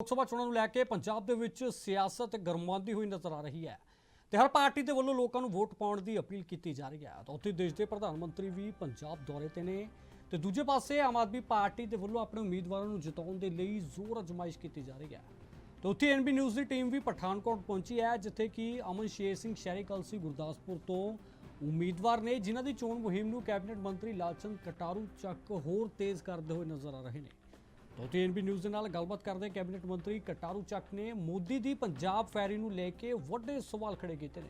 ਲੋਕ ਸਭਾ ਚੋਣਾਂ ਨੂੰ ਲੈ ਕੇ ਪੰਜਾਬ ਦੇ ਵਿੱਚ ਸਿਆਸਤ ਗਰਮਾਉਂਦੀ ਹੋਈ ਨਜ਼ਰ ਆ ਰਹੀ ਹੈ ਤੇ ਹਰ ਪਾਰਟੀ ਦੇ ਵੱਲੋਂ ਲੋਕਾਂ ਨੂੰ ਵੋਟ ਪਾਉਣ ਦੀ ਅਪੀਲ ਕੀਤੀ ਜਾ ਰਹੀ ਹੈ। ਤਾਂ ਉੱਥੇ ਦੇਸ਼ ਦੇ ਪ੍ਰਧਾਨ ਮੰਤਰੀ ਵੀ ਪੰਜਾਬ ਦੌਰੇ ਤੇ ਨੇ ਤੇ ਦੂਜੇ ਪਾਸੇ ਆਮ ਆਦਮੀ ਪਾਰਟੀ ਦੇ ਵੱਲੋਂ ਆਪਣੇ ਉਮੀਦਵਾਰਾਂ ਨੂੰ ਜਿਤਾਉਣ ਦੇ ਲਈ ਜ਼ੋਰ ਅਜਮਾਇਸ਼ ਕੀਤੀ ਜਾ ਰਹੀ ਹੈ। ਤੇ ਉੱਥੇ ਐਨਬੀ ਨਿਊਜ਼ ਦੀ ਟੀਮ ਵੀ ਪਠਾਨਕੋਟ ਪਹੁੰਚੀ ਹੈ, ਜਿੱਥੇ ਕਿ ਅਮਨ ਸ਼ੇਰ ਸਿੰਘ ਸ਼ਹਿਰੀ ਕਲਸੀ ਗੁਰਦਾਸਪੁਰ ਤੋਂ ਉਮੀਦਵਾਰ ਨੇ, ਜਿਨ੍ਹਾਂ ਦੀ ਚੋਣ ਮੁਹਿੰਮ ਨੂੰ ਕੈਬਨਿਟ ਮੰਤਰੀ ਲਾਲਚੰਦ ਕਟਾਰੂ ਚੱਕ ਹੋਰ ਤੇਜ਼ ਕਰਦੇ ਹੋਏ ਨਜ਼ਰ ਆ ਰਹੇ ਨੇ। ਤੋਤੀ ਨਿਊਜ਼ ਦੇ ਨਾਲ ਗੱਲਬਾਤ ਕਰਦੇ ਕੈਬਨਿਟ ਮੰਤਰੀ ਕਟਾਰੂ ਚੱਕ ਨੇ ਮੋਦੀ ਦੀ ਪੰਜਾਬ ਫੈਰੀ ਨੂੰ ਲੈ ਕੇ ਵੱਡੇ ਸਵਾਲ ਖੜੇ ਕੀਤੇ ਨੇ।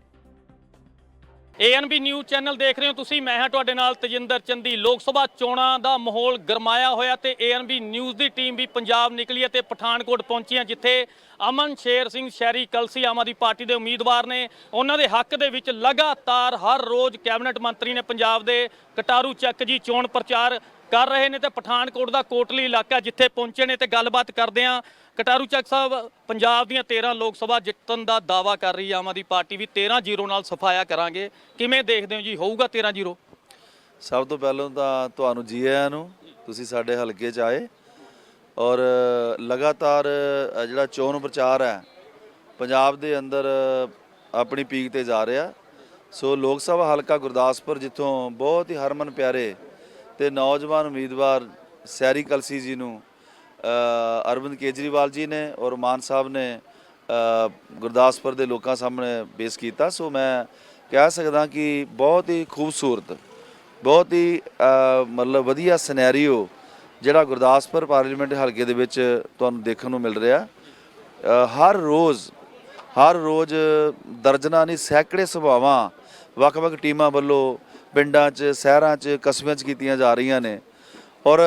ਏਐਨਬੀ ਨਿਊਜ਼ ਚੈਨਲ ਦੇਖ ਰਹੇ ਹੋ ਤੁਸੀਂ। ਮੈਂ ਹਾਂ ਤੁਹਾਡੇ ਨਾਲ ਤਜਿੰਦਰ ਚੰਦੀ ਲੋਕ ਸਭਾ ਚੋਣਾਂ ਦਾ ਮਾਹੌਲ ਗਰਮਾਇਆ ਹੋਇਆ ਤੇ ਏਐਨਬੀ ਨਿਊਜ਼ ਦੀ ਟੀਮ ਵੀ ਪੰਜਾਬ ਨਿਕਲੀ ਅਤੇ ਪਠਾਨਕੋਟ ਪਹੁੰਚੀ ਹੈ, ਜਿੱਥੇ ਅਮਨ ਸ਼ੇਰ ਸਿੰਘ ਸ਼ਹਿਰੀ ਕਲਸੀ ਆਮ ਆਦਮੀ ਪਾਰਟੀ ਦੇ ਉਮੀਦਵਾਰ ਨੇ। ਉਹਨਾਂ ਦੇ ਹੱਕ ਦੇ ਵਿੱਚ ਲਗਾਤਾਰ ਹਰ ਰੋਜ਼ ਕੈਬਨਿਟ ਮੰਤਰੀ ਨੇ ਪੰਜਾਬ ਦੇ ਕਟਾਰੂ ਚੱਕ ਜੀ ਚੋਣ ਪ੍ਰਚਾਰ ਕਰ ਰਹੇ ਨੇ ਤੇ ਪਠਾਨਕੋਟ ਦਾ ਕੋਟਲੀ ਇਲਾਕਾ ਜਿੱਥੇ ਪਹੁੰਚੇ ਨੇ ਤੇ ਗੱਲਬਾਤ ਕਰਦੇ ਆ ਕਟਾਰੂ ਚੱਕ ਸਾਹਿਬ, ਪੰਜਾਬ ਦੀਆਂ 13 ਲੋਕ ਸਭਾ ਜਿੱਤਣ ਦਾ ਦਾਵਾ ਕਰ ਰਹੀ ਹੈ ਆਮ ਆਦਮੀ ਪਾਰਟੀ ਵੀ। 13-0 ਨਾਲ ਸਫਾਇਆ ਕਰਾਂਗੇ। ਕਿਵੇਂ ਦੇਖਦੇ ਹੋ ਜੀ? ਹੋਊਗਾ 13-0 ਸਭ ਤੋਂ ਪਹਿਲਾਂ ਤਾਂ ਤੁਹਾਨੂੰ ਜੀ ਆਇਆਂ ਨੂੰ, ਤੁਸੀਂ ਸਾਡੇ ਹਲਕੇ 'ਚ ਆਏ। ਔਰ ਲਗਾਤਾਰ ਜਿਹੜਾ ਚੋਣ ਪ੍ਰਚਾਰ ਹੈ, ਪੰਜਾਬ ਦੇ ਅੰਦਰ ਆਪਣੀ ਪੀਕ ਤੇ ਜਾ ਰਿਹਾ। ਸੋ ਲੋਕ ਸਭਾ ਹਲਕਾ ਗੁਰਦਾਸਪੁਰ, ਜਿੱਥੋਂ ਬਹੁਤ ਹੀ ਹਰਮਨ ਪਿਆਰੇ ਤੇ ਨੌਜਵਾਨ ਉਮੀਦਵਾਰ ਸੈਰੀ ਕਲਸੀ ਜੀ ਨੂੰ ਅਰਵਿੰਦ ਕੇਜਰੀਵਾਲ ਜੀ ਨੇ ਔਰ ਮਾਨ ਸਾਹਿਬ ਨੇ ਗੁਰਦਾਸਪੁਰ ਦੇ ਲੋਕਾਂ ਸਾਹਮਣੇ ਪੇਸ਼ ਕੀਤਾ। ਸੋ ਮੈਂ ਕਹਿ ਸਕਦਾ ਕਿ ਬਹੁਤ ਹੀ ਖੂਬਸੂਰਤ, ਬਹੁਤ ਹੀ ਮਤਲਬ ਵਧੀਆ ਸਿਨੈਰੀਓ ਜਿਹੜਾ ਗੁਰਦਾਸਪੁਰ ਪਾਰਲੀਮੈਂਟ ਹਲਕੇ ਦੇ ਵਿੱਚ ਤੁਹਾਨੂੰ ਦੇਖਣ ਨੂੰ ਮਿਲ ਰਿਹਾ। ਹਰ ਰੋਜ਼ ਹਰ ਰੋਜ਼ ਦਰਜਨਾਂ ਨਹੀਂ, ਸੈਂਕੜੇ ਸੁਭਾਵਾਂ ਵੱਖ-ਵੱਖ ਟੀਮਾਂ ਵੱਲੋਂ ਪਿੰਡਾਂ 'ਚ, ਸ਼ਹਿਰਾਂ 'ਚ ਕਸਬਿਆਂ 'ਚ ਕੀਤੀਆਂ ਜਾ ਰਹੀਆਂ ਨੇ। ਔਰ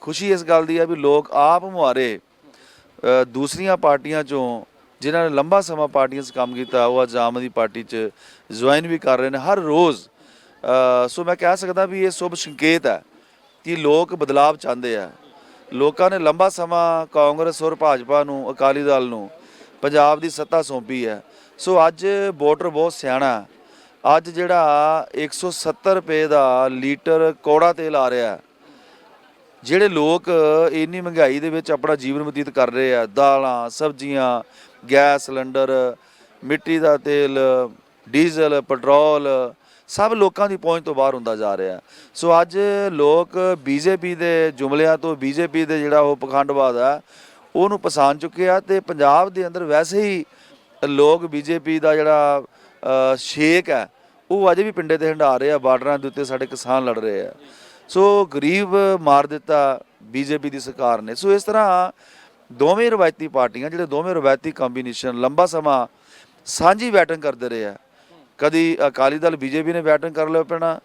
ਖੁਸ਼ੀ ਇਸ ਗੱਲ ਦੀ ਹੈ ਵੀ ਲੋਕ ਆਪ ਮੁਹਾਰੇ ਦੂਸਰੀਆਂ ਪਾਰਟੀਆਂ ਚੋਂ, ਜਿਨ੍ਹਾਂ ਨੇ ਲੰਬਾ ਸਮਾਂ ਪਾਰਟੀਆਂ 'ਚ ਕੰਮ ਕੀਤਾ, ਉਹ ਅੱਜ ਆਮ ਆਦਮੀ ਪਾਰਟੀ 'ਚ ਜੁਆਇਨ ਵੀ ਕਰ ਰਹੇ ਨੇ ਹਰ ਰੋਜ਼। ਸੋ ਮੈਂ ਕਹਿ ਸਕਦਾ ਵੀ ਇਹ ਸ਼ੁਭ ਸੰਕੇਤ ਹੈ ਕਿ ਲੋਕ ਬਦਲਾਵ ਚਾਹੁੰਦੇ ਆ। ਲੋਕਾਂ ਨੇ ਲੰਬਾ ਸਮਾਂ ਕਾਂਗਰਸ ਔਰ ਭਾਜਪਾ ਨੂੰ, ਅਕਾਲੀ ਦਲ ਨੂੰ, ਪੰਜਾਬ ਦੀ ਸੱਤਾ ਸੌਂਪੀ ਹੈ। ਸੋ ਅੱਜ ਵੋਟਰ ਬਹੁਤ ਸਿਆਣਾ ਅੱਜ ਜਿਹੜਾ 170 ਰੁਪਏ ਦਾ ਲੀਟਰ ਕੌੜਾ ਤੇਲ ਆ ਰਿਹਾ ਜਿਹੜੇ ਲੋਕ ਇੰਨੀ ਮਹਿੰਗਾਈ ਦੇ ਵਿੱਚ ਆਪਣਾ ਜੀਵਨ ਬਤੀਤ ਕਰ ਰਹੇ ਆ, ਦਾਲਾਂ, ਸਬਜ਼ੀਆਂ, ਗੈਸ ਸਿਲੰਡਰ, ਮਿੱਟੀ ਦਾ ਤੇਲ, ਡੀਜ਼ਲ, ਪੈਟਰੋਲ, ਸਭ ਲੋਕਾਂ ਦੀ ਪਹੁੰਚ ਤੋਂ ਬਾਹਰ ਹੁੰਦਾ ਜਾ ਰਿਹਾ ਸੋ ਅੱਜ ਲੋਕ ਬੀਜੇਪੀ ਦੇ ਜੁਮਲਿਆਂ ਤੋਂ ਬੀਜੇਪੀ ਦੇ ਜਿਹੜਾ ਉਹ ਪਖੰਡਵਾਦ ਆ ਉਹਨੂੰ ਪਛਾਣ ਚੁੱਕੇ ਆ ਤੇ ਪੰਜਾਬ ਦੇ ਅੰਦਰ ਵੈਸੇ ਹੀ ਲੋਕ ਬੀਜੇਪੀ ਦਾ ਜਿਹੜਾ ਸ਼ੇਕ ਹੈ, ਉਹ ਅਜੇ ਵੀ ਪਿੰਡੇ ਤੇ ਹੰਡਾ ਰਹੇ ਆ, ਬਾਰਡਰਾਂ ਦੇ ਉੱਤੇ ਸਾਡੇ ਕਿਸਾਨ ਲੜ ਰਹੇ ਆ। ਸੋ ਗਰੀਬ ਮਾਰ ਦਿੱਤਾ ਬੀਜੇਪੀ ਦੀ ਸਰਕਾਰ ਨੇ। ਸੋ ਇਸ ਤਰ੍ਹਾਂ ਦੋਵੇਂ ਰਵਾਇਤੀ ਪਾਰਟੀਆਂ, ਜਿਹੜੇ ਦੋਵੇਂ ਰਵਾਇਤੀ ਕੰਬੀਨੇਸ਼ਨ ਲੰਬਾ ਸਮਾਂ ਸਾਂਝੀ ਬੈਟਿੰਗ ਕਰਦੇ ਰਹੇ ਆ। ਕਦੀ ਅਕਾਲੀ ਦਲ ਬੀਜੇਪੀ ਨੇ ਬੈਟਿੰਗ ਕਰ ਲਿਆ ਪੈਣਾ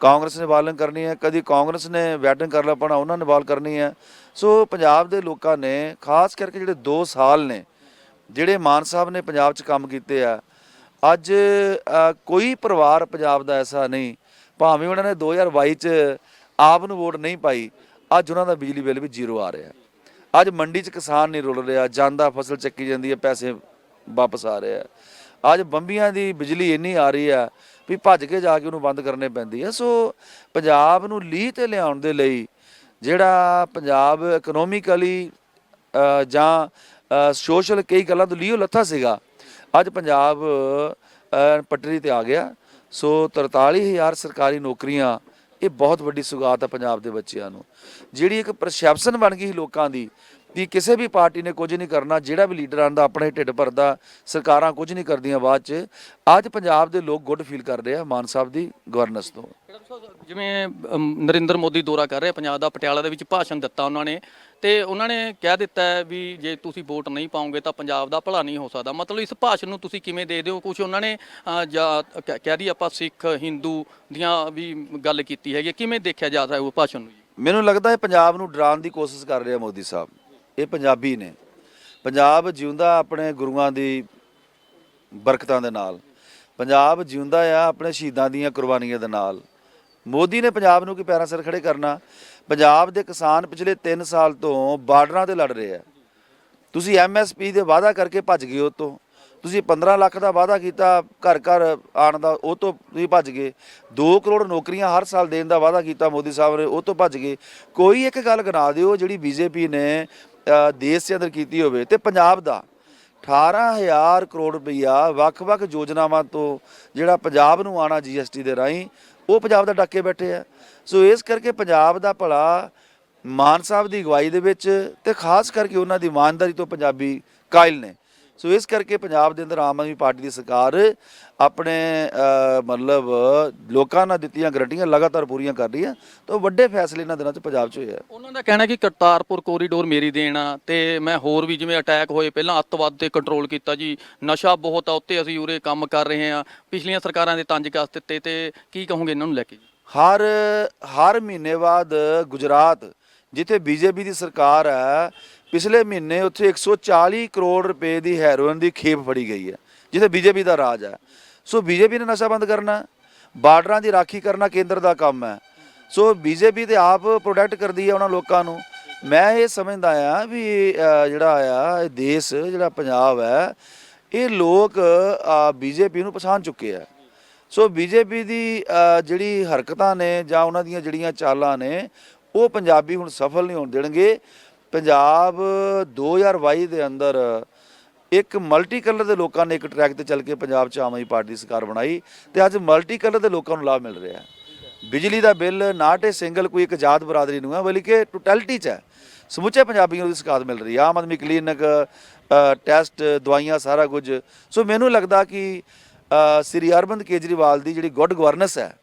ਕਾਂਗਰਸ ਨੇ ਬਾਲਿੰਗ ਕਰਨੀ ਹੈ, ਕਦੀ ਕਾਂਗਰਸ ਨੇ ਬੈਟਿੰਗ ਕਰ ਲਿਆ ਪੈਣਾ ਉਹਨਾਂ ਨੇ ਬਾਲ ਕਰਨੀ ਹੈ। ਸੋ ਪੰਜਾਬ ਦੇ ਲੋਕਾਂ ਨੇ, ਖਾਸ ਕਰਕੇ ਜਿਹੜੇ 2 ਸਾਲ ਨੇ, ਜਿਹੜੇ ਮਾਨ ਸਾਹਿਬ ਨੇ ਪੰਜਾਬ 'ਚ ਕੰਮ ਕੀਤੇ ਆ ਅੱਜ ਕੋਈ ਪਰਿਵਾਰ ਪੰਜਾਬ ਦਾ ਐਸਾ ਨਹੀਂ, ਭਾਵੇਂ ਉਹਨਾਂ ਨੇ 2022 ਚ ਆਪ ਨੂੰ ਵੋਟ ਨਹੀਂ ਪਾਈ, ਅੱਜ ਉਹਨਾਂ ਦਾ ਬਿਜਲੀ ਬਿੱਲ ਵੀ ਜ਼ੀਰੋ ਆ ਰਿਹਾ। ਅੱਜ ਮੰਡੀ 'ਚ ਕਿਸਾਨ ਨਹੀਂ ਰੁਲ ਰਿਹਾ, ਜਾਂਦਾ ਫਸਲ ਚੱਕੀ ਜਾਂਦੀ ਹੈ, ਪੈਸੇ ਵਾਪਸ ਆ ਰਿਹਾ ਅੱਜ ਬੰਬੀਆਂ ਦੀ ਬਿਜਲੀ ਇੰਨੀ ਆ ਰਹੀ ਆ ਵੀ ਭੱਜ ਕੇ ਜਾ ਕੇ ਉਹਨੂੰ ਬੰਦ ਕਰਨੇ ਪੈਂਦੀ ਆ ਸੋ ਪੰਜਾਬ ਨੂੰ ਲੀਹ ਤੇ ਲਿਆਉਣ ਦੇ ਲਈ ਜਿਹੜਾ ਪੰਜਾਬ ਇਕਨੋਮਿਕਲੀ ਜਾਂ ਸੋਸ਼ਲ ਕਈ ਗੱਲਾਂ ਤੋਂ ਲੀਓ ਲੱਥਾ ਸੀਗਾ ਅੱਜ ਪੰਜਾਬ ਪਟਰੀ ਤੇ ਆ ਗਿਆ। ਸੋ 43000 ਸਰਕਾਰੀ ਨੌਕਰੀਆਂ, ਇਹ ਬਹੁਤ ਵੱਡੀ ਸੁਗਾਤ ਆ ਪੰਜਾਬ ਦੇ ਬੱਚਿਆਂ ਨੂੰ। ਜਿਹੜੀ ਇੱਕ ਪਰਸੈਪਸ਼ਨ ਬਣ ਗਈ ਸੀ ਲੋਕਾਂ ਦੀ ਕਿ ਕਿਸੇ ਵੀ ਪਾਰਟੀ ਨੇ ਕੁਝ ਨਹੀਂ ਕਰਨਾ, ਜਿਹੜਾ ਵੀ ਲੀਡਰ ਆਂਦਾ ਆਪਣੇ ਢਿੱਡ ਭਰਦਾ, ਸਰਕਾਰਾਂ ਕੁਝ ਨਹੀਂ ਕਰਦੀਆਂ ਬਾਅਦ ਚ, ਅੱਜ ਪੰਜਾਬ ਦੇ ਲੋਕ ਗੁੱਡ ਫੀਲ ਕਰ ਰਹੇ ਆ ਮਾਨ ਸਾਹਿਬ ਦੀ ਗਵਰਨੈਂਸ ਤੋਂ। ਜਿਵੇਂ ਨਰਿੰਦਰ ਮੋਦੀ ਦੌਰਾ ਕਰ ਰਹੇ, ਪੰਜਾਬ ਦਾ ਪਟਿਆਲਾ ਦੇ ਵਿੱਚ ਭਾਸ਼ਣ ਦਿੱਤਾ ਉਹਨਾਂ ਨੇ ਤੇ ਉਹਨਾਂ ਨੇ ਕਹਿ ਦਿੱਤਾ ਵੀ ਜੇ ਤੁਸੀਂ ਵੋਟ ਨਹੀਂ ਪਾਓਗੇ ਤਾਂ ਪੰਜਾਬ ਦਾ ਭਲਾ ਨਹੀਂ ਹੋ ਸਕਦਾ। ਮਤਲਬ ਇਸ ਭਾਸ਼ਣ ਨੂੰ ਤੁਸੀਂ ਕਿਵੇਂ ਦੇ ਦਿਓ? ਕੁਝ ਉਹਨਾਂ ਨੇ ਜਾਂ ਕਹਿ- ਕਹਿ ਦੀ ਆਪਾਂ ਸਿੱਖ, ਹਿੰਦੂ ਦੀਆਂ ਵੀ ਗੱਲ ਕੀਤੀ ਹੈਗੀ ਹੈ। ਕਿਵੇਂ ਦੇਖਿਆ ਜਾ ਸਕਦਾ ਉਹ ਭਾਸ਼ਣ ਨੂੰ ਮੈਨੂੰ ਲੱਗਦਾ ਹੈ ਪੰਜਾਬ ਨੂੰ ਡਰਾਉਣ ਦੀ ਕੋਸ਼ਿਸ਼ ਕਰ ਰਿਹਾ ਮੋਦੀ ਸਾਹਿਬ। ਇਹ ਪੰਜਾਬੀ ਨੇ। ਪੰਜਾਬ ਜਿਉਂਦਾ ਆਪਣੇ ਗੁਰੂਆਂ ਦੀ ਬਰਕਤਾਂ ਦੇ ਨਾਲ। ਪੰਜਾਬ ਜਿਉਂਦਾ ਆ ਆਪਣੇ ਸ਼ਹੀਦਾਂ ਦੀਆਂ ਕੁਰਬਾਨੀਆਂ ਦੇ ਨਾਲ। ਮੋਦੀ ਨੇ ਪੰਜਾਬ ਨੂੰ ਕਿ ਪੈਰਾਂ ਸਿਰ ਖੜੇ ਕਰਨਾ? ਪੰਜਾਬ ਦੇ ਕਿਸਾਨ ਪਿਛਲੇ 3 ਸਾਲ ਤੋਂ ਬਾਰਡਰਾਂ ਤੇ ਲੜ ਰਹੇ ਆ। ਤੁਸੀਂ ਐਮਐਸਪੀ ਦੇ ਵਾਅਦਾ ਕਰਕੇ ਭੱਜ ਗਏ ਉਹ ਤੋਂ। ਤੁਸੀਂ 15 ਲੱਖ ਦਾ ਵਾਅਦਾ ਕੀਤਾ ਘਰ ਘਰ ਆਣ ਦਾ, ਉਹ ਤੋਂ ਤੁਸੀਂ ਭੱਜ ਗਏ। 2 ਕਰੋੜ ਨੌਕਰੀਆਂ ਹਰ ਸਾਲ ਦੇਣ ਦਾ ਵਾਅਦਾ ਕੀਤਾ ਮੋਦੀ ਸਾਹਿਬ ਨੇ, ਉਹ ਤੋਂ ਭੱਜ ਗਏ। ਕੋਈ ਇੱਕ ਗੱਲ ਗਿਣਾ ਦਿਓ ਜਿਹੜੀ ਬੀਜੇਪੀ ਨੇ ਦੇਸ਼ ਦੇ ਅੰਦਰ ਕੀਤੀ ਹੋਵੇ ਤੇ ਪੰਜਾਬ ਦਾ। 18000 ਕਰੋੜ ਰੁਪਈਆ ਵੱਖ-ਵੱਖ ਯੋਜਨਾਵਾਂ ਤੋਂ ਜਿਹੜਾ ਪੰਜਾਬ ਨੂੰ ਆਣਾ ਜੀਐਸਟੀ ਦੇ ਰਾਹੀਂ ਉਹ ਪੰਜਾਬ ਦਾ ਡਾਕੇ ਬੈਠੇ ਆ। ਸੋ ਇਸ ਕਰਕੇ ਪੰਜਾਬ ਦਾ ਭਲਾ ਮਾਨ ਸਾਹਿਬ ਦੀ ਅਗਵਾਈ ਦੇ ਵਿੱਚ ਤੇ ਖਾਸ ਕਰਕੇ ਉਹਨਾਂ ਦੀ ਇਮਾਨਦਾਰੀ ਤੋਂ ਪੰਜਾਬੀ ਕਾਇਲ ਨੇ। ਸੋ ਇਸ ਕਰਕੇ ਪੰਜਾਬ ਦੇ ਅੰਦਰ ਆਮ ਆਦਮੀ ਪਾਰਟੀ ਦੀ ਸਰਕਾਰ ਆਪਣੇ ਮਤਲਬ ਲੋਕਾਂ ਨਾਲ ਦਿੱਤੀਆਂ ਗਰੰਟੀਆਂ ਲਗਾਤਾਰ ਪੂਰੀਆਂ ਕਰ ਰਹੀ ਹੈ ਤਾਂ ਵੱਡੇ ਫੈਸਲੇ ਇਹਨਾਂ ਦਿਨਾਂ 'ਚ ਪੰਜਾਬ 'ਚ ਹੋਏ ਆ। ਉਹਨਾਂ ਦਾ ਕਹਿਣਾ ਕਿ ਕਰਤਾਰਪੁਰ ਕੋਰੀਡੋਰ ਮੇਰੀ ਦੇਣ ਆ ਤੇ ਮੈਂ ਹੋਰ ਵੀ ਜਿਵੇਂ ਅਟੈਕ ਹੋਏ ਪਹਿਲਾਂ ਅੱਤਵਾਦ ਤੇ ਕੰਟਰੋਲ ਕੀਤਾ ਜੀ ਨਸ਼ਾ ਬਹੁਤ ਆ ਉੱਤੇ ਅਸੀਂ ਉਰੇ ਕੰਮ ਕਰ ਰਹੇ ਆ ਪਿਛਲੀਆਂ ਸਰਕਾਰਾਂ ਦੇ ਤੰਜ ਕਸ ਦਿੱਤੇ ਤੇ ਕੀ ਕਹੋਗੇ ਇਹਨਾਂ ਨੂੰ ਲੈ ਕੇ ਹਰ ਹਰ ਮਹੀਨੇ ਬਾਅਦ ਗੁਜਰਾਤ ਜਿੱਥੇ ਬੀਜੇਪੀ ਦੀ ਸਰਕਾਰ ਹੈ, ਪਿਛਲੇ ਮਹੀਨੇ ਉੱਥੇ 140 ਕਰੋੜ ਰੁਪਏ ਦੀ ਹੈਰੋਇਨ ਦੀ ਖੇਪ ਫੜੀ ਗਈ ਹੈ, ਜਿੱਥੇ ਬੀਜੇਪੀ ਦਾ ਰਾਜ ਹੈ। ਸੋ ਬੀਜੇਪੀ ਨੇ ਨਸ਼ਾ ਬੰਦ ਕਰਨਾ ਬਾਰਡਰਾਂ ਦੀ ਰਾਖੀ ਕਰਨਾ ਕੇਂਦਰ ਦਾ ਕੰਮ ਹੈ। ਸੋ ਬੀਜੇਪੀ ਤੇ ਆਪ ਪ੍ਰੋਟੈਕਟ ਕਰਦੀ ਹੈ ਉਹਨਾਂ ਲੋਕਾਂ ਨੂੰ। ਮੈਂ ਇਹ ਸਮਝਦਾ ਆ ਵੀ ਜਿਹੜਾ ਆ, ਇਹ ਦੇਸ਼, ਜਿਹੜਾ ਪੰਜਾਬ ਹੈ, ਇਹ ਲੋਕ ਬੀਜੇਪੀ ਨੂੰ ਪਛਾਣ ਚੁੱਕੇ ਆ। ਸੋ ਬੀਜੇਪੀ ਦੀ ਜਿਹੜੀ ਹਰਕਤਾਂ ਨੇ ਜਾਂ ਉਹਨਾਂ ਦੀਆਂ ਜਿਹੜੀਆਂ ਚਾਲਾਂ ਨੇ ਉਹ ਪੰਜਾਬੀ ਹੁਣ ਸਫਲ ਨਹੀਂ ਹੋਣ ਦੇਣਗੇ। ਪੰਜਾਬ 2022 ਦੇ ਅੰਦਰ ਇੱਕ ਮਲਟੀ ਕਲਰ ਦੇ ਲੋਕਾਂ ਨੇ ਇੱਕ ਟਰੈਕ ਤੇ ਚੱਲ ਕੇ ਪੰਜਾਬ 'ਚ ਆਮ ਆਦਮੀ ਪਾਰਟੀ ਦੀ ਸਰਕਾਰ ਬਣਾਈ ਤੇ ਅੱਜ ਮਲਟੀ ਕਲਰ ਦੇ ਲੋਕਾਂ ਨੂੰ ਲਾਭ ਮਿਲ ਰਿਹਾ ਹੈ। ਬਿਜਲੀ ਦਾ ਬਿੱਲ ਨਾਟ ਇਹ ਸਿੰਗਲ ਕੋਈ ਇੱਕ ਜਾਤ ਬਰਾਦਰੀ ਨੂੰ ਹੈ, ਬਲਕਿ ਟੋਟੈਲਿਟੀ 'ਚ ਹੈ। ਸਮੁੱਚੇ ਪੰਜਾਬੀਆਂ ਨੂੰ ਦੀ ਮਿਲ ਰਹੀ ਹੈ। ਆਮ ਆਦਮੀ ਕਲੀਨਿਕ ਟੈਸਟ, ਦਵਾਈਆਂ, ਸਾਰਾ ਕੁਝ। ਸੋ ਮੈਨੂੰ ਲੱਗਦਾ ਕਿ ਸ੍ਰੀ ਅਰਵਿੰਦ ਕੇਜਰੀਵਾਲ ਦੀ ਜਿਹੜੀ ਗੁੱਡ ਗਵਰਨੈਂਸ ਹੈ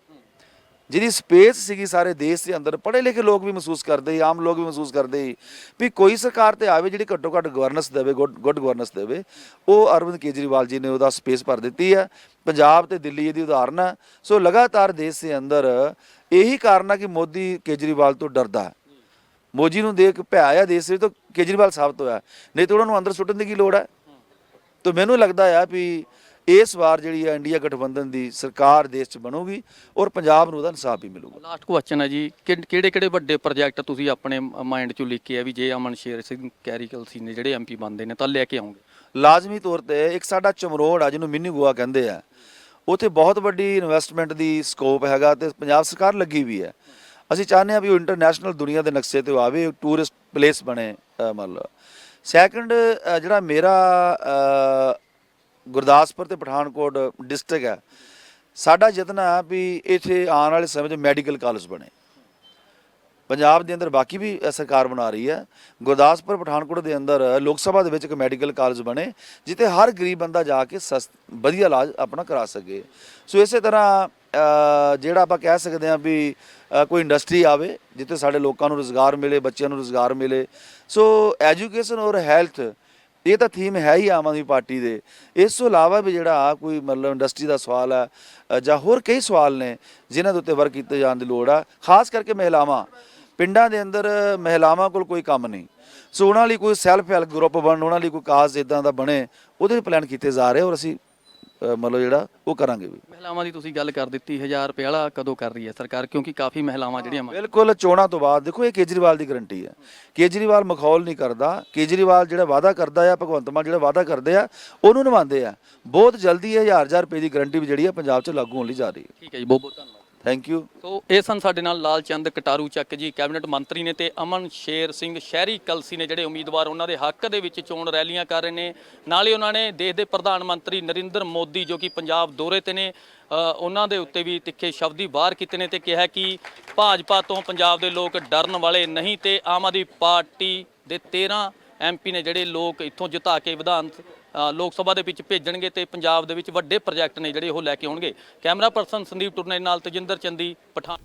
ਜਿਹਦੀ ਸਪੇਸ ਸੀਗੀ ਸਾਰੇ ਦੇਸ਼ ਦੇ ਅੰਦਰ, ਪੜ੍ਹੇ ਲਿਖੇ ਲੋਕ ਵੀ ਮਹਿਸੂਸ ਕਰਦੇ ਸੀ, ਆਮ ਲੋਕ ਵੀ ਮਹਿਸੂਸ ਕਰਦੇ ਸੀ ਵੀ ਕੋਈ ਸਰਕਾਰ ਤੇ ਆਵੇ ਜਿਹੜੀ ਘੱਟੋ ਘੱਟ ਗਵਰਨੈਂਸ ਦੇਵੇ ਗੁੱਡ ਗੁੱਡ ਗਵਰਨੈਂਸ ਦੇਵੇ, ਉਹ ਅਰਵਿੰਦ ਕੇਜਰੀਵਾਲ ਜੀ ਨੇ ਉਹਦਾ ਸਪੇਸ ਭਰ ਦਿੱਤੀ ਹੈ। ਪੰਜਾਬ ਤੇ ਦਿੱਲੀ ਇਹਦੀ ਉਦਾਹਰਨ ਹੈ। ਸੋ ਲਗਾਤਾਰ ਦੇਸ਼ ਦੇ ਅੰਦਰ ਇਹੀ ਕਾਰਨ ਹੈ ਕਿ ਮੋਦੀ ਕੇਜਰੀਵਾਲ ਤੋਂ ਡਰਦਾ ਹੈ। ਮੋਦੀ ਨੂੰ ਦੇਖ ਭਿਆ ਆ ਦੇਸ਼ ਵਿੱਚ, ਤਾਂ ਕੇਜਰੀਵਾਲ ਸਾਬਤ ਹੋਇਆ ਨਹੀਂ ਤਾਂ ਉਹਨਾਂ ਨੂੰ ਅੰਦਰ ਸੁੱਟਣ ਦੀ ਕੀ ਲੋੜ ਹੈ? ਤਾਂ ਮੈਨੂੰ ਲੱਗਦਾ ਆ ਵੀ ਇਸ ਵਾਰ ਜਿਹੜੀ ਹੈ ਇੰਡੀਆ ਗਠਬੰਧਨ ਦੀ ਸਰਕਾਰ ਦੇਸ਼ 'ਚ ਬਣੂਗੀ ਔਰ ਪੰਜਾਬ ਨੂੰ ਉਹਦਾ ਇਨਸਾਫ ਵੀ ਮਿਲੂਗਾ। ਲਾਸਟ ਕੁਐਸਚਨ ਹੈ ਜੀ ਕਿਹੜੇ ਕਿਹੜੇ ਵੱਡੇ ਪ੍ਰੋਜੈਕਟ ਤੁਸੀਂ ਆਪਣੇ ਮਾਈਂਡ 'ਚੋਂ ਲਿਖ ਕੇ ਆ ਵੀ ਜੇ ਅਮਨ ਸ਼ੇਰ ਸਿੰਘ ਕੈਰੀਕਲ ਸੀ ਨੇ ਜਿਹੜੇ ਐਮਪੀ ਬਣਦੇ ਨੇ ਤਾਂ ਲੈ ਕੇ ਆਉਂਗੇ ਲਾਜ਼ਮੀ ਤੌਰ ਤੇ ਇੱਕ ਸਾਡਾ ਚਮਰੋੜ ਆ ਜਿਹਨੂੰ ਮਿੰਨੀ ਗੋਆ ਕਹਿੰਦੇ ਆ। ਉੱਥੇ ਬਹੁਤ ਵੱਡੀ ਇਨਵੈਸਟਮੈਂਟ ਦੀ ਸਕੋਪ ਹੈਗਾ ਤੇ ਪੰਜਾਬ ਸਰਕਾਰ ਲੱਗੀ ਵੀ ਹੈ। ਅਸੀਂ ਚਾਹੁੰਦੇ ਹਾਂ ਵੀ ਉਹ ਇੰਟਰਨੈਸ਼ਨਲ ਦੁਨੀਆ ਦੇ ਨਕਸ਼ੇ ਤੇ ਆਵੇ ਟੂਰਿਸਟ ਪਲੇਸ ਬਣੇ ਮਤਲਬ। ਸੈਕੰਡ ਜਿਹੜਾ ਮੇਰਾ ਗੁਰਦਾਸਪੁਰ ਤੇ ਪਠਾਨਕੋਟ ਡਿਸਟ੍ਰਿਕਟ ਹੈ। ਸਾਡਾ ਯਤਨ ਹੈ ਵੀ ਇੱਥੇ ਆਉਣ ਵਾਲੇ ਸਮੇਂ 'ਚ ਮੈਡੀਕਲ ਕਾਲਜ ਬਣੇ। ਪੰਜਾਬ ਦੇ ਅੰਦਰ ਬਾਕੀ ਵੀ ਸਰਕਾਰ ਬਣਾ ਰਹੀ ਹੈ। ਗੁਰਦਾਸਪੁਰ, ਪਠਾਨਕੋਟ ਦੇ ਅੰਦਰ ਲੋਕ ਸਭਾ ਦੇ ਵਿੱਚ ਇੱਕ ਮੈਡੀਕਲ ਕਾਲਜ ਬਣੇ, ਜਿੱਥੇ ਹਰ ਗਰੀਬ ਬੰਦਾ ਜਾ ਕੇ ਸਸਤ ਵਧੀਆ ਇਲਾਜ ਆਪਣਾ ਕਰਾ ਸਕੇ। ਸੋ ਇਸੇ ਤਰ੍ਹਾਂ ਜਿਹੜਾ ਆਪਾਂ ਕਹਿ ਸਕਦੇ ਹਾਂ ਵੀ ਕੋਈ ਇੰਡਸਟਰੀ ਆਵੇ, ਜਿੱਥੇ ਸਾਡੇ ਲੋਕਾਂ ਨੂੰ ਰੋਜ਼ਗਾਰ ਮਿਲੇ, ਬੱਚਿਆਂ ਨੂੰ ਰੋਜ਼ਗਾਰ ਮਿਲੇ। ਸੋ ਐਜੂਕੇਸ਼ਨ ਔਰ ਹੈਲਥ ਇਹ ਤਾਂ ਥੀਮ ਹੈ ਹੀ ਆਮ ਆਦਮੀ ਪਾਰਟੀ ਦੇ। ਇਸ ਤੋਂ ਇਲਾਵਾ ਵੀ ਜਿਹੜਾ ਕੋਈ ਮਤਲਬ ਇੰਡਸਟਰੀ ਦਾ ਸਵਾਲ ਹੈ ਜਾਂ ਹੋਰ ਕਈ ਸਵਾਲ ਨੇ ਜਿਨ੍ਹਾਂ ਦੇ ਉੱਤੇ ਵਰਕ ਕੀਤੇ ਜਾਣ ਦੀ ਲੋੜ ਆ, ਖਾਸ ਕਰਕੇ ਮਹਿਲਾਵਾਂ। ਪਿੰਡਾਂ ਦੇ ਅੰਦਰ ਮਹਿਲਾਵਾਂ ਕੋਲ ਕੋਈ ਕੰਮ ਨਹੀਂ। ਸੋ ਉਹਨਾਂ ਲਈ ਕੋਈ ਸੈਲਫ ਹੈਲਪ ਗਰੁੱਪ ਬਣਨ, ਉਹਨਾਂ ਲਈ ਕੋਈ ਕਾਜ਼ ਇਦਾਂ ਦਾ ਬਣੇ, ਉਹਦੇ ਪਲਾਨ ਕੀਤੇ ਜਾ ਰਹੇ ਔਰ ਅਸੀਂ ਅ, ਮਤਲਬ ਜਿਹੜਾ ਉਹ ਕਰਾਂਗੇ ਵੀ। ਮਹਿਲਾਵਾਂ ਦੀ ਤੁਸੀਂ ਗੱਲ ਕਰ ਦਿੱਤੀ 1000 ਰੁਪਏ ਵਾਲਾ ਕਦੋਂ ਕਰ ਰਹੀ ਹੈ ਸਰਕਾਰ? ਕਿਉਂਕਿ ਕਾਫੀ ਮਹਿਲਾਵਾਂ ਜਿਹੜੀਆਂ ਮੰਗ- ਬਿਲਕੁਲ ਚੋਣਾਂ ਤੋਂ ਬਾਅਦ ਦੇਖੋ ਇਹ ਕੇਜਰੀਵਾਲ ਦੀ ਗਰੰਟੀ ਹੈ। ਕੇਜਰੀਵਾਲ ਮਖੌਲ ਨਹੀਂ ਕਰਦਾ। ਕੇਜਰੀਵਾਲ ਜਿਹੜਾ ਵਾਅਦਾ ਕਰਦਾ ਆ ਭਗਵੰਤ ਮਾਨ ਜਿਹੜਾ ਵਾਅਦਾ ਕਰਦੇ ਆ ਉਹਨੂੰ ਨਿਭਾਉਂਦੇ ਆ। ਬਹੁਤ ਜਲਦੀ ਇਹ ਹਜ਼ਾਰ ਹਜ਼ਾਰ ਰੁਪਏ ਦੀ ਗਰੰਟੀ ਵੀ ਜਿਹੜੀ ਆ ਪੰਜਾਬ 'ਚ ਲਾਗੂ ਹੋਣ ਲਈ ਜਾ ਰਹੀ ਹੈ। ਠੀਕ ਹੈ ਜੀ ਬਹੁਤ ਬਹੁਤ ਧੰਨਵਾਦ। ਥੈਂਕ ਯੂ ਸੋ ਇਹ ਸਨ ਸਾਡੇ ਨਾਲ ਲਾਲ ਚੰਦ ਕਟਾਰੂ ਚੱਕ ਜੀ, ਕੈਬਨਿਟ ਮੰਤਰੀ ਨੇ ਤੇ ਅਮਨ ਸ਼ੇਰ ਸਿੰਘ ਸ਼ਹਿਰੀ ਕਲਸੀ ਨੇ ਜਿਹੜੇ ਉਮੀਦਵਾਰ ਉਹਨਾਂ ਦੇ ਹੱਕ ਦੇ ਵਿੱਚ ਚੋਣ ਰੈਲੀਆਂ ਕਰ ਰਹੇ ਨੇ। ਨਾਲ ਹੀ ਉਹਨਾਂ ਨੇ ਦੇਸ਼ ਦੇ ਪ੍ਰਧਾਨ ਮੰਤਰੀ ਨਰਿੰਦਰ ਮੋਦੀ ਜੋ ਕਿ ਪੰਜਾਬ ਦੌਰੇ ਤੇ ਨੇ ਉਹਨਾਂ ਦੇ ਉੱਤੇ ਵੀ ਤਿੱਖੇ ਸ਼ਬਦੀ ਵਾਰ ਕੀਤੇ ਨੇ ਤੇ ਕਿਹਾ ਕਿ ਭਾਜਪਾ ਤੋਂ ਪੰਜਾਬ ਦੇ ਲੋਕ ਡਰਨ ਵਾਲੇ ਨਹੀਂ ਤੇ ਆਮ ਆਦਮੀ ਪਾਰਟੀ ਦੇ 13 ਐਮਪੀ ਨੇ ਜਿਹੜੇ ਲੋਕ ਇੱਥੋਂ ਜਿਤਾ ਕੇ ਵਿਧਾਨ ਲੋਕ ਸਭਾ ਦੇ ਵਿੱਚ ਭੇਜਣਗੇ ਤੇ ਪੰਜਾਬ ਦੇ ਵਿੱਚ ਵੱਡੇ ਪ੍ਰੋਜੈਕਟ ਨੇ ਜਿਹੜੇ ਉਹ ਲੈ ਕੇ ਆਉਣਗੇ। ਕੈਮਰਾ ਪਰਸਨ ਸੰਦੀਪ ਟੁਰਨੇ ਨਾਲ ਤਜਿੰਦਰ ਚੰਦੀ, ਪਠਾਨ